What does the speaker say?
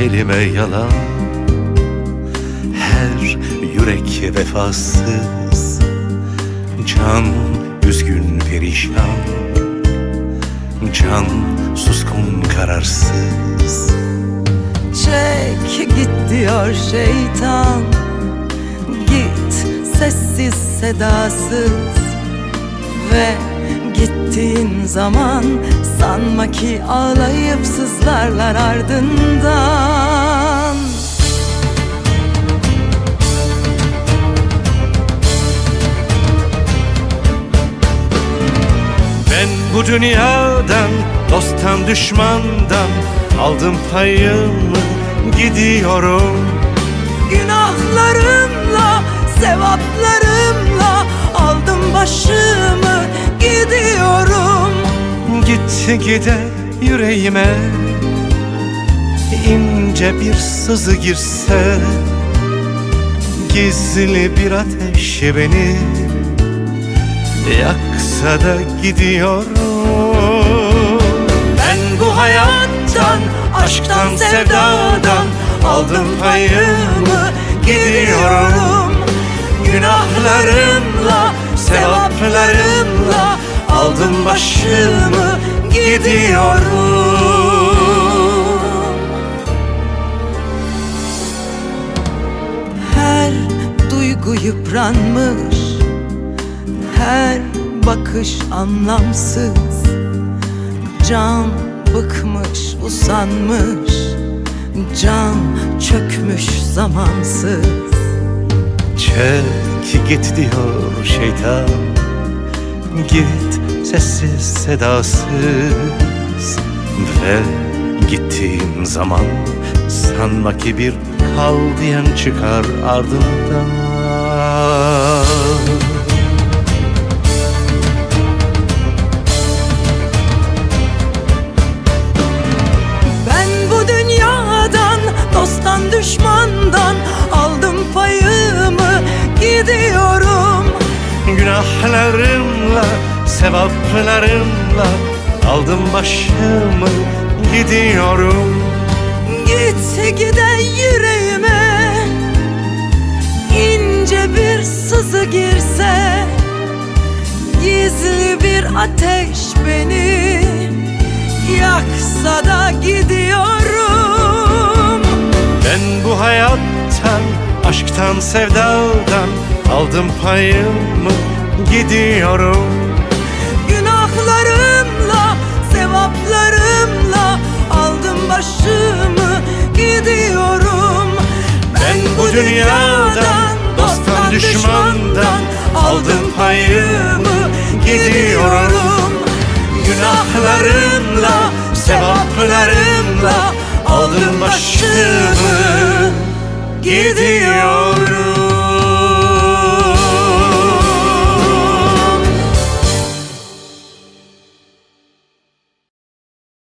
kelime yalan. Her yürek vefasız Can üzgün perişan. Can suskun kararsız. Çek git diyor şeytan. Git sessiz sedasız. Ve gittiğin zaman Sanma ki ağlayıp sızlarlar ardından bu dünyadan, dosttan düşmandan Aldım payımı, gidiyorum. Günahlarımla, sevaplarımla Aldım başımı gidiyorum. Git gide yüreğime ince bir sızı girse Gizli bir ateş beni Yaksa da gidiyorum Ben bu hayattan, aşktan, sevdadan Aldım payımı, gidiyorum. Günahlarımla, sevaplarımla Aldım başımı, gidiyorum. Duygu yıpranmış Her bakış anlamsız Can bıkmış, usanmış Can çökmüş zamansız. Çek git diyor şeytan Git sessiz sedasız. Ve gittiğin zaman Sanma ki bir kal diyen çıkar ardından Günahlarımla, sevaplarımla Aldım başımı, gidiyorum. Git giden yüreğime ince bir sızı girse Gizli bir ateş beni Yaksa da gidiyorum. Ben bu hayattan, aşktan, sevdadan Aldım payımı, gidiyorum. Günahlarımla, sevaplarımla Aldım başımı gidiyorum. Ben bu dünyadan, dosttan, düşmandan Aldım payımı, gidiyorum. Günahlarımla, sevaplarımla Aldım başımı, gidiyorum